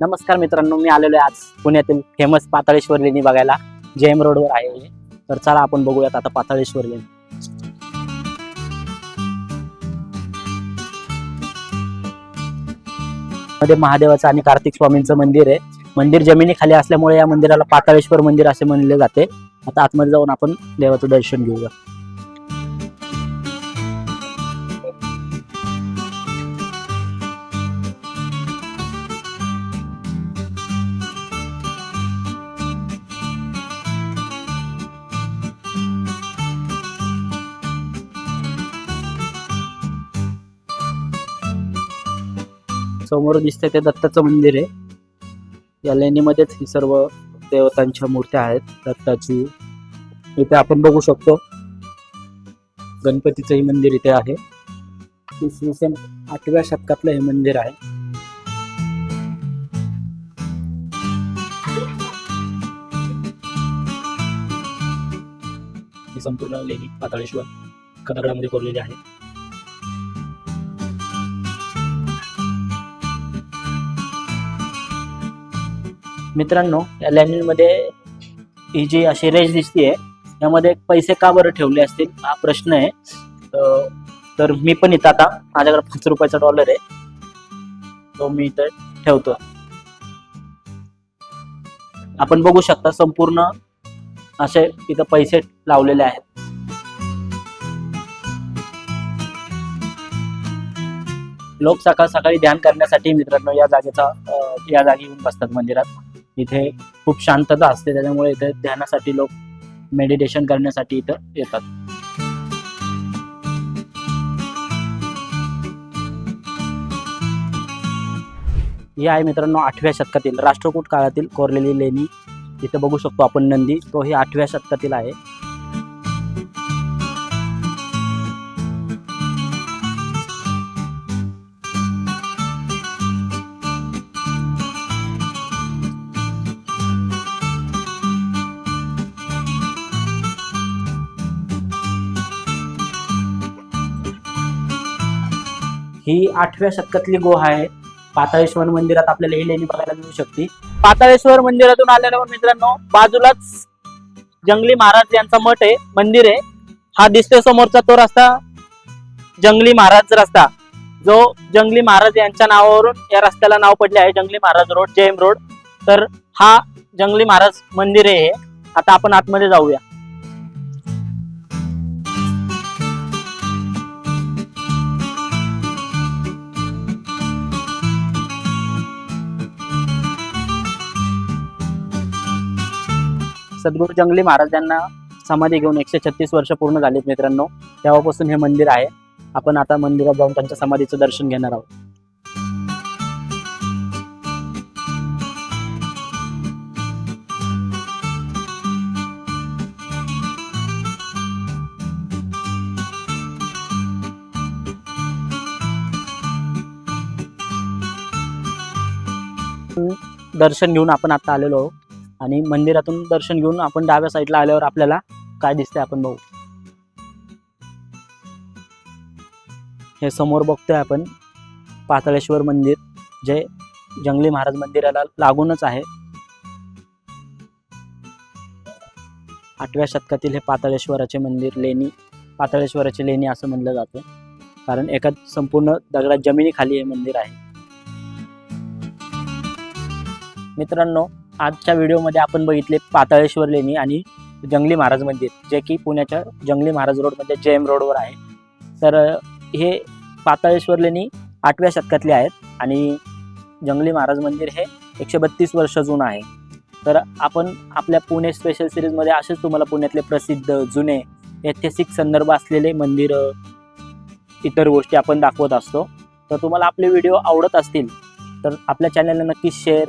नमस्कार मित्रांनो मी आलेलो आहे आज पुण्यातील फेमस पाताळेश्वर लेणी बघायला. जेएम रोडवर आहे तर चला आपण बघूयात आता पाताळेश्वर लेणी. मध्ये महादेवाचं आणि कार्तिक स्वामींचं मंदिर आहे. मंदिर जमिनीखाली असल्यामुळे या मंदिराला पाताळेश्वर मंदिर असे म्हणले जाते. आता आतमध्ये जाऊन आपण देवाचं दर्शन घेऊया. समोर दिसतंय ते दत्ताचं मंदिर आहे. या लेणीमध्येच ही सर्व देवतांच्या मूर्त्या आहेत दत्ताची. इथे आपण बघू शकतो गणपतीचंही मंदिर इथे आहे. इसवी सन आठव्या शतकातलं हे मंदिर आहे. ही संपूर्ण लेणी पाताळेश्वर कदरामध्ये कोरलेली आहे. मित्रांनो या लँडमध्ये ही जी अशी रेंज दिसतीये यामध्ये पैसे का बरं ठेवले असतील? हा प्रश्न आहे. तर मी पण इथं आता माझ्याकडे पाच रुपयाचा डॉलर आहे. तो मी इथं ठेवतो. आपण बघू शकता संपूर्ण असे इथं पैसे लावलेले आहेत. लोक सकाळ सकाळी ध्यान करण्यासाठी मित्रांनो या जागेचा या जागी येऊन बसतात मंदिरात. इथे खूप शांतता असते त्याच्यामुळे इथे ध्यानासाठी लोक मेडिटेशन करण्यासाठी इथं येतात. ही आहे मित्रांनो आठव्या शतकातील राष्ट्रकूट काळातील कोरलेली लेणी. इथे बघू शकतो आपण नंदी. तो ही आठव्या शतकातील आहे. ही आठव्या शतकातली गुहा आहे. पाताळेश्वर मंदिरात आपल्याला ही लेणी बघायला मिळू शकते. पाताळेश्वर मंदिरातून आल्यावर मित्रांनो बाजूलाच जंगली महाराज यांचा मठ आहे मंदिर आहे. हा दिसतोय समोरचा तो रस्ता जंगली महाराज रस्ता. जो जंगली महाराज यांच्या नावावरून या रस्त्याला नाव पडले आहे जंगली महाराज रोड जैम रोड. तर हा जंगली महाराज मंदिर आहे आता आपण आतमध्ये जाऊया. सद्गुरू जंगली महाराजांना समाधी घेऊन एकशे छत्तीस वर्ष पूर्ण झालीत मित्रांनो. तेव्हापासून हे मंदिर आहे. आपण आता मंदिरात जाऊन त्यांच्या समाधीचं दर्शन घेणार आहोत. दर्शन घेऊन आपण आता आलेलो आहोत. आणि मंदिरातून दर्शन घेऊन आपण डाव्या साईडला आल्यावर आपल्याला काय दिसतंय आपण बघू. हे समोर बघतोय आपण पाताळेश्वर मंदिर जे जंगली महाराज मंदिराला लागूनच आहे. आठव्या शतकातील हे पाताळेश्वराचे मंदिर लेणी पाताळेश्वराचे लेणी असं म्हणलं जातं. कारण एका संपूर्ण दगडात जमिनीखाली हे मंदिर आहे. मित्रांनो आजच्या व्हिडिओमध्ये आपण बघितले पाताळेश्वर लेणी आणि जंगली महाराज मंदिर जे की पुण्याच्या जंगली महाराज रोड म्हणजे जे एम रोडवर आहे. तर हे पाताळेश्वर लेणी आठव्या शतकातले आहेत आणि जंगली महाराज मंदिर हे एकशे बत्तीस वर्ष जुनं आहे. तर आपण आपल्या पुणे स्पेशल सिरीजमध्ये असेच तुम्हाला पुण्यातले प्रसिद्ध जुने ऐतिहासिक संदर्भ असलेले मंदिरं इतर गोष्टी आपण दाखवत असतो. तर तुम्हाला आपले व्हिडिओ आवडत असतील तर आपल्या चॅनलला नक्की शेअर